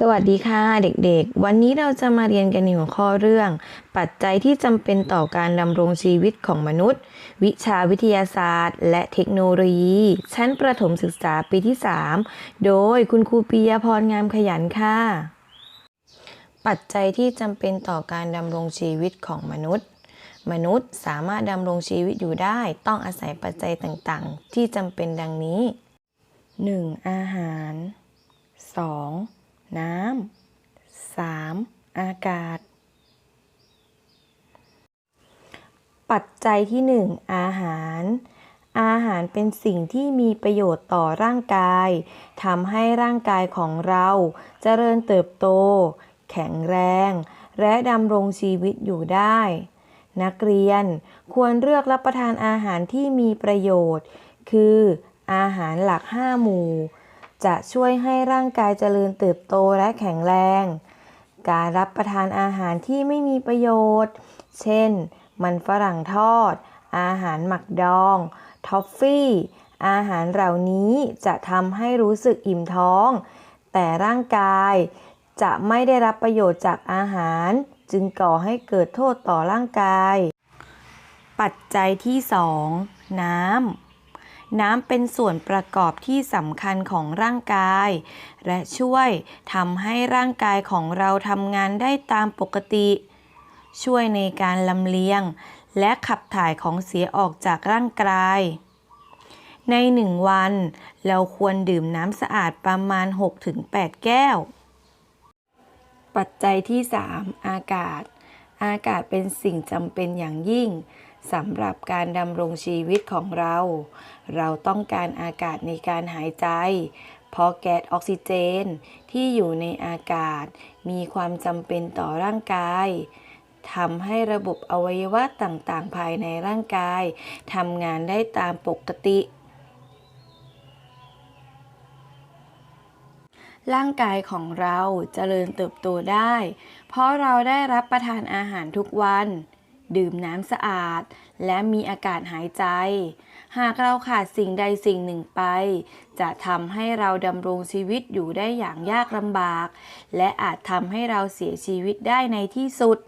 สวัสดีค่ะเด็กๆ วันนี้เราจะมาเรียนกันในหัวข้อเรื่อง ปัจจัยที่จำเป็นต่อการดำรงชีวิตของมนุษย์ วิชาวิทยาศาสตร์ และเทคโนโลยี ชั้นประถมศึกษาปีที่ 3 โดยคุณครูปิยพรงามขยันค่ะ ปัจจัยที่จำเป็นต่อการดำรงชีวิตของมนุษย์ มนุษย์สามารถดำรงชีวิตอยู่ได้ ต้องอาศัยปัจจัยต่างๆ ที่จำเป็นดังนี้ 1. อาหาร 2. น้ำ 3. อากาศ ปัจจัยที่ 1 อาหาร อาหารเป็นสิ่งที่มีประโยชน์ต่อร่างกายทำให้ร่างกายของเราเจริญเติบโต แข็งแรง และดำรงชีวิตอยู่ได้ นักเรียนควรเลือกรับประทานอาหารที่มีประโยชน์ คืออาหารหลัก 5 หมู่ จะช่วยให้ร่างกายเจริญเติบโตและแข็งแรง การรับประทานอาหารที่ไม่มีประโยชน์ เช่น มันฝรั่งทอด อาหารหมักดอง ทอฟฟี่ อาหารเหล่านี้จะทำให้รู้สึกอิ่มท้อง แต่ร่างกายจะไม่ได้รับประโยชน์จากอาหาร จึงก่อให้เกิดโทษต่อร่างกาย ปัจจัยที่ 2 น้ำ น้ำเป็นส่วนประกอบที่สำคัญของร่างกาย และช่วยทำให้ร่างกายของเราทำงานได้ตามปกติ ช่วยในการลำเลียง และขับถ่ายของเสียออกจากร่างกาย ในหนึ่งวัน เราควรดื่มน้ำสะอาดประมาณ 6-8 แก้ว ปัจจัยที่ 3 อากาศ อากาศเป็นสิ่งจำเป็นอย่างยิ่งสำหรับการดำรงชีวิตของเรา เราต้องการอากาศในการหายใจ เพราะแก๊สออกซิเจนที่อยู่ในอากาศ มีความจำเป็นต่อร่างกายทำให้ระบบอวัยวะต่างๆ ภายในร่างกายทำงานได้ตามปกติ ร่างกายของเราเจริญเติบโตได้ เพราะเราได้รับประทานอาหารทุกวัน ดื่มน้ำสะอาด และมีอากาศหายใจ หากเราขาดสิ่งใดสิ่งหนึ่งไป จะทำให้เราดำรงชีวิตอยู่ได้อย่างยากลำบาก และอาจทำให้เราเสียชีวิตได้ในที่สุด